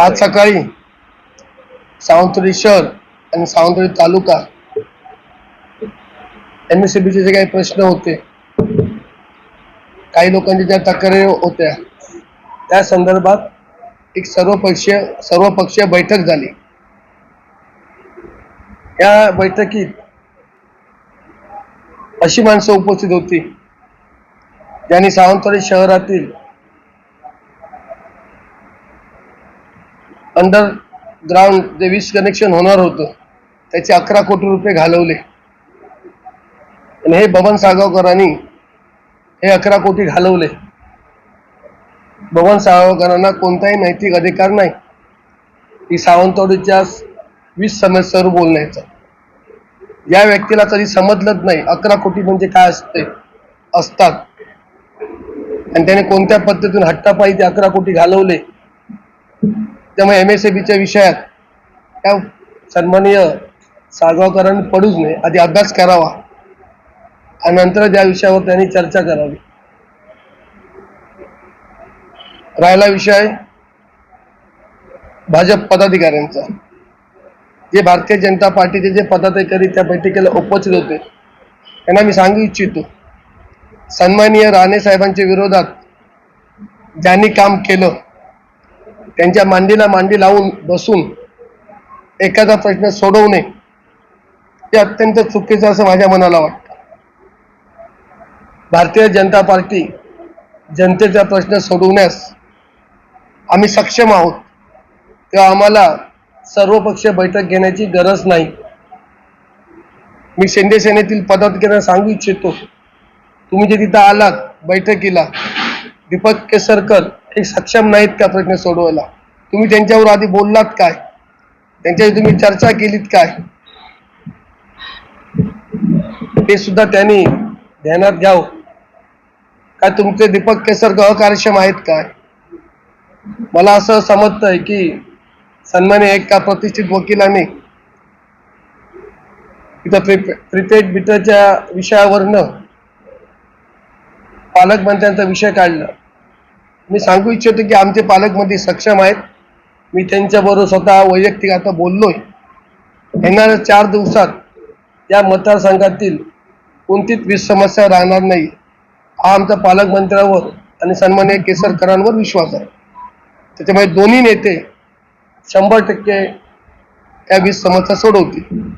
आज सकाळी सावंतवाडी शहर आणि सावंतवाडी तालुका एम एस जे काही प्रश्न होते काही लोकांच्या ज्या तक्रारी होत्या त्या संदर्भात एक सर्वपक्षीय सर्वपक्षीय बैठक झाली. या बैठकीत अशी माणसं उपस्थित होती ज्यांनी सावंतवाडी शहरातील अंडरग्राऊंड जे वीज कनेक्शन होणार होतं त्याचे अकरा कोटी रुपये घालवले. आणि हे बबन साळगावकरांनी हे अकरा कोटी घालवले. बबन साळगावकरांना कोणताही नैतिक अधिकार नाही. की सावंतवाडीच्या वीज समस्येवर बोलण्याचा. या व्यक्तीला कधी समजलंच नाही अकरा कोटी म्हणजे काय असते असतात. आणि त्याने कोणत्या पद्धतीतून हट्टापायी ते अकरा कोटी घालवले? त्यामुळे एम एस बीच्या विषयात त्या सन्माननीय साळगावकरांनी पडूच नये. आधी अभ्यास करावा. आणि नंतर त्या विषयावर त्यांनी चर्चा करावी. राहिला विषय भाजप पदाधिकाऱ्यांचा. जे भारतीय जनता पार्टीचे जे पदाधिकारी त्या बैठकीला उपस्थित होते त्यांना मी सांगू इच्छितो सन्माननीय राणे साहेबांच्या विरोधात ज्यांनी काम केलं त्यांच्या मांडीला मांडी लावून बसून एखादा प्रश्न सोडवणे हे अत्यंत चुकीचं असं माझ्या मनाला वाटतं. भारतीय जनता पार्टी जनतेचा प्रश्न सोडवण्यास आम्ही सक्षम आहोत. तेव्हा आम्हाला सर्वपक्षीय बैठक घेण्याची गरज नाही. मी शिंदे सेनेतील पदाधिकाऱ्यांना सांगू इच्छितो तुम्ही जे तिथं आलात बैठकीला दीपक केसरकर ते सक्षम नाहीत का प्रश्न सोडवायला? तुम्ही त्यांच्यावर आधी बोललात काय? त्यांच्याशी तुम्ही चर्चा केलीत काय? ते सुद्धा त्यांनी ध्यानात घ्यावं. काय तुमचे दीपक केसरकर अकार्यक्षम आहेत काय? मला असं समजतंय की सन्मान्य एका प्रतिष्ठित वकिलाने इथं प्रिपेड बिटरच्या विषयावरनं पालकमंत्र्यांचा विषय काढला. मी सांगू इच्छितो की आमचे पालकमंत्री सक्षम आहेत. मी त्यांच्याबरोबर स्वतः वैयक्तिक आता बोललोय. येणाऱ्या चार दिवसात या मतदारसंघातील कोणतीच वीज समस्या राहणार नाही. हा आमचा पालकमंत्र्यावर आणि सन्मान्य केसरकरांवर विश्वास आहे. त्याच्यामुळे दोन्ही नेते शंभर टक्के या वीज समस्या सोडवतील.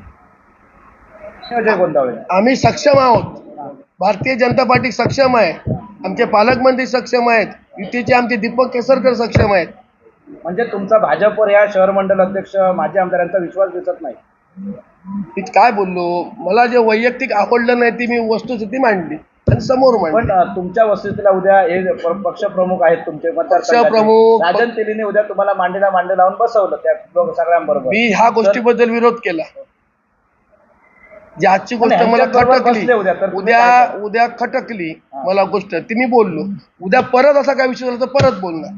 आम्ही सक्षम आहोत. भारतीय जनता पार्टी सक्षम आहे. आमचे पालकमंत्री सक्षम आहेत. युतीचे आमचे दीपक केसरकर सक्षम आहेत. म्हणजे तुमचा भाजपवर या शहर मंडल अध्यक्ष माजी आमदारांचा विश्वास दिसत नाही. मी काय बोललो? मला जे वैयक्तिक आवडलं नाही ती मी वस्तुस्थिती मांडली आणि समोर पण मांडली अं, तुमच्या वस्तीला उद्या हे प- पक्षप्रमुख आहेत तुमचे मतदारसंघाचे. पक्षप्रमुख- राजन तेलीने उद्या तुम्हाला मांडीला मांडी लावून बसवलं त्या लोक सगळ्यांबरोबर मी ह्या गोष्टीबद्दल विरोध केला. जी आजची गोष्ट मला खटकली उद्या, उद्या खटकली मला गोष्ट ती मी बोललो. उद्या परत असा काय विषय झाला तर परत बोलणार.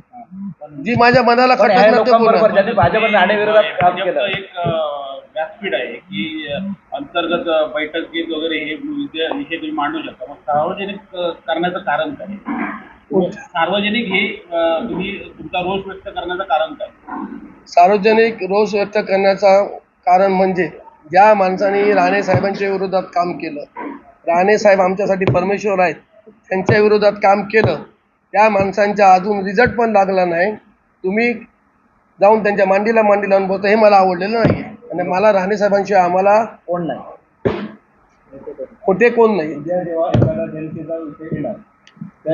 जी माझ्या मनाला खटकणार ते बोलणार. ज्यांनी भाजप राणे विरोधात काम भाजपचं केलं. एक व्यासपीठ आहे की अंतर्गत अं, बैठकीत वगैरे हे विषय तुम्ही मांडू शकता. मग सार्वजनिक करण्याचं कारण काय? सार्वजनिक हे तुम्ही तुमचा रोष व्यक्त करण्याचं कारण काय? सार्वजनिक रोष व्यक्त करण्याचा कारण म्हणजे ज्या माणसाने राणे साहेबांच्या विरोधात काम केलं राणे साहेब आमच्यासाठी परमेश्वर आहेत त्यांच्या विरोधात काम केलं त्या माणसांच्या अजून रिझल्ट पण लागला नाही. तुम्ही जाऊन त्यांच्या मांडीला मांडी लावून बोलता हे मला आवडलेलं नाही आणि मला राणे साहेबांशिवाय आम्हाला कोण नाही. खोटे कोण नाही.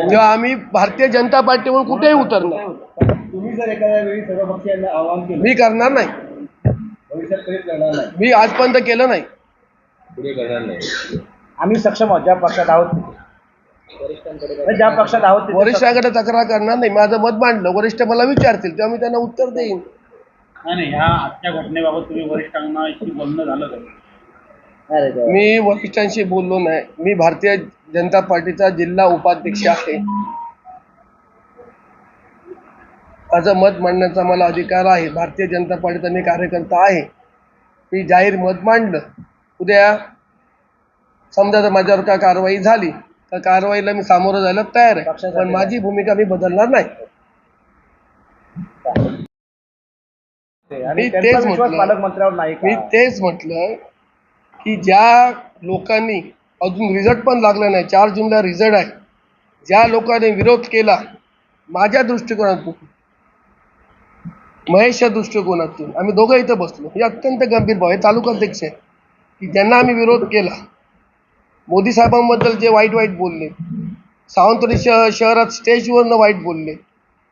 जेव्हा आम्ही भारतीय जनता पार्टीवर कुठेही उतरणार. तुम्ही जर एखाद्या वेळी सर्व पक्षांना आवाहन केलं. मी करणार नाही. भविष्यात कधीच करणार नाही? मी आजपर्यंत केलं नाही. आम्ही सक्षम आहोत ज्या पक्षात आहोत ज्या पक्षात आहोत तिथे वरिष्ठाकडे तक्रार करणार नाही. माझं मत मांडलं. वरिष्ठ मला विचारतील तेव्हा मी त्यांना उत्तर देईन. नाही नाही ह्या आजच्या घटनेबाबत तुम्ही वरिष्ठांनाशी बोलणं झालं का? सक्षम- अरे देवा. मी वरिष्ठांशी बोललो नाही. मी भारतीय जनता पार्टीचा जिल्हा उपाध्यक्ष आहे. माझं मत मांडण्याचा मला अधिकार आहे. भारतीय जनता पार्टीचा मी कार्यकर्ता आहे. मी जाहीर मत मांडलं. उद्या समजा जर माझ्यावर काय कारवाई झाली तर कारवाईला मी सामोरं जायला तयार आहे. पण माझी भूमिका मी बदलणार नाही. मी तेच म्हटलं. मी का? तेच म्हटलं की ज्या लोकांनी अजून रिझल्ट पण लागला नाही चार जूनला रिझल्ट आहे. ज्या लोकांनी विरोध केला माझ्या दृष्टिकोनातून महेशच्या दृष्टिकोनातून आम्ही दोघं इथं बसलो. हे अत्यंत गंभीर भाव हे तालुकाध्यक्ष आहे. की ज्यांना आम्ही विरोध केला. मोदी साहेबांबद्दल जे वाईट वाईट बोलले सावंतवाडी श शहरात स्टेजवरनं वाईट बोलले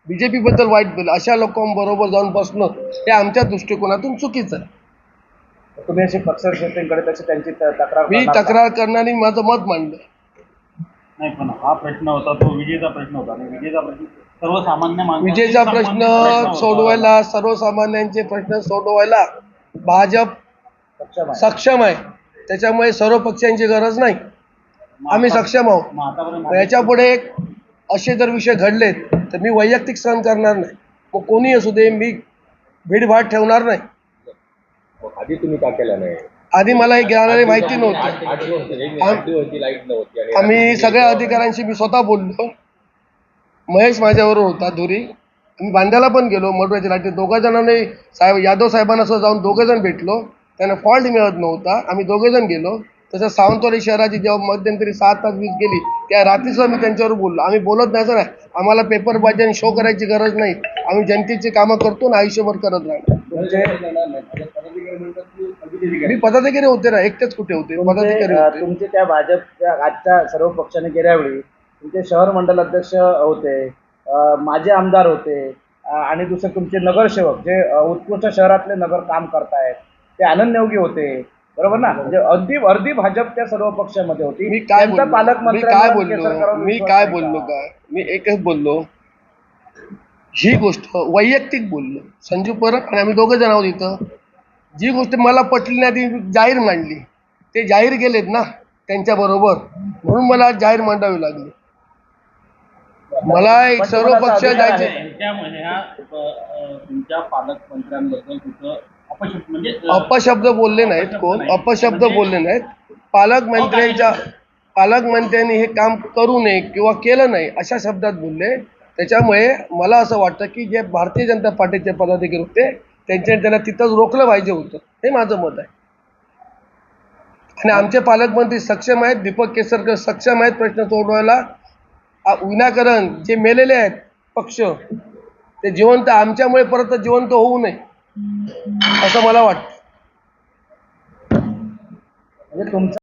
बी जे पीबद्दल वाईट बोलले अशा लोकांबरोबर जाऊन बसणं हे आमच्या दृष्टिकोनातून चुकीचं आहे. तुम्ही असे तशी त्यांची तक्रार मी? तक्रार करणारी माझं मत मांडलं. नाही पण हा प्रश्न होता तो विजेचा प्रश्न होता. आणि विजेचा प्रश्न सर्वसामान्य विजेचा प्रश्न होता. सोडवायला सर्वसामान्यांचे प्रश्न सोडवायला भाजप सक्षम आहे. सक्षम आहे. त्याच्यामुळे सर्व पक्षांची गरज नाही. आम्ही सक्षम आहोत. मग आतापर्यंत पण याच्यापुढे असे जर विषय घडलेत तर मी वैयक्तिक सहन करणार नाही. मग कोणी असू दे मी भीडभाड ठेवणार नाही. आधी तुम्ही का केलं नाही? आधी मला हे घेणारे माहिती नव्हतं. आम्ही सगळ्या अधिकाऱ्यांशी मी स्वतः बोललो. महेश माझ्याबरोबर होता धुरी आम्ही बांद्याला पण गेलो मडवायच्या लाइट दोघा जणांनी साहेब यादव साहेबांना सुद्धा जाऊन दोघे जण भेटलो. त्यांना फॉल्ट मिळत नव्हता. आम्ही दोघे जण गेलो. तसं सावंतवाडी शहराची जेव्हा मध्यंतरी सात तास वीज गेली त्या रात्रीसुद्धा मी त्यांच्यावर बोललो. आम्ही बोलत नाही असं नाही. आम्हाला पेपर आणि शो करायची गरज नाही. आम्ही जनतेची कामं करतो ना आयुष्यभर करत तुमचे मी पदाधिकारी होते ना एकटेच कुठे होते? तुमचे पदाधिकारी होते. तुमचे त्या भाजपच्या आजच्या सर्व पक्षाने गेल्यावेळी तुमचे शहर मंडल अध्यक्ष होते अ, माजी आमदार होते अ, आणि दुसरे तुमचे नगरसेवक जे अ, उत्कृष्ट शहरातले नगर काम करतायत ते आनंद नेवगी होते. बरोबर ना? म्हणजे अगदी अर्धी भाजप त्या सर्व पक्षामध्ये होती. मी काय त्यांचा बोललो? मी पालकमंत्र्यांवर काय बोललो? मी विश्वास काय नाही बोललो का? काय? मी एकच बोललो. ही गोष्ट वैयक्तिक बोललो. संजू परब आणि आम्ही दोघं जण आहोत इथं. जी गोष्ट मला पटली नाही ती जाहीर मांडली. ते जाहीर गेलेत ना त्यांच्या बरोबर. म्हणून मला जाहीर मांडावी लागली. मला एक सर्व पक्ष जायचे म्हणजे अपशब्द बोलले नाहीत कोण? अपशब्द बोलले नाहीत. पालकमंत्र्यांच्या पालकमंत्र्यांनी हे काम करू नये किंवा केलं नाही अशा शब्दात बोलले. त्याच्यामुळे मला असं वाटतं की जे भारतीय जनता पार्टीचे पदाधिकारी होते त्यांच्या त्यांना तिथंच रोखलं पाहिजे होतं. हे माझं मत आहे. आणि आमचे पालकमंत्री सक्षम आहेत दीपक केसरकर सक्षम आहेत प्रश्न सोडवायला. विनाकारण जे मेलेले आहेत पक्ष ते जिवंत आमच्यामुळे परत जिवंत होऊ नये असं मला वाटतं. म्हणजे तुमचं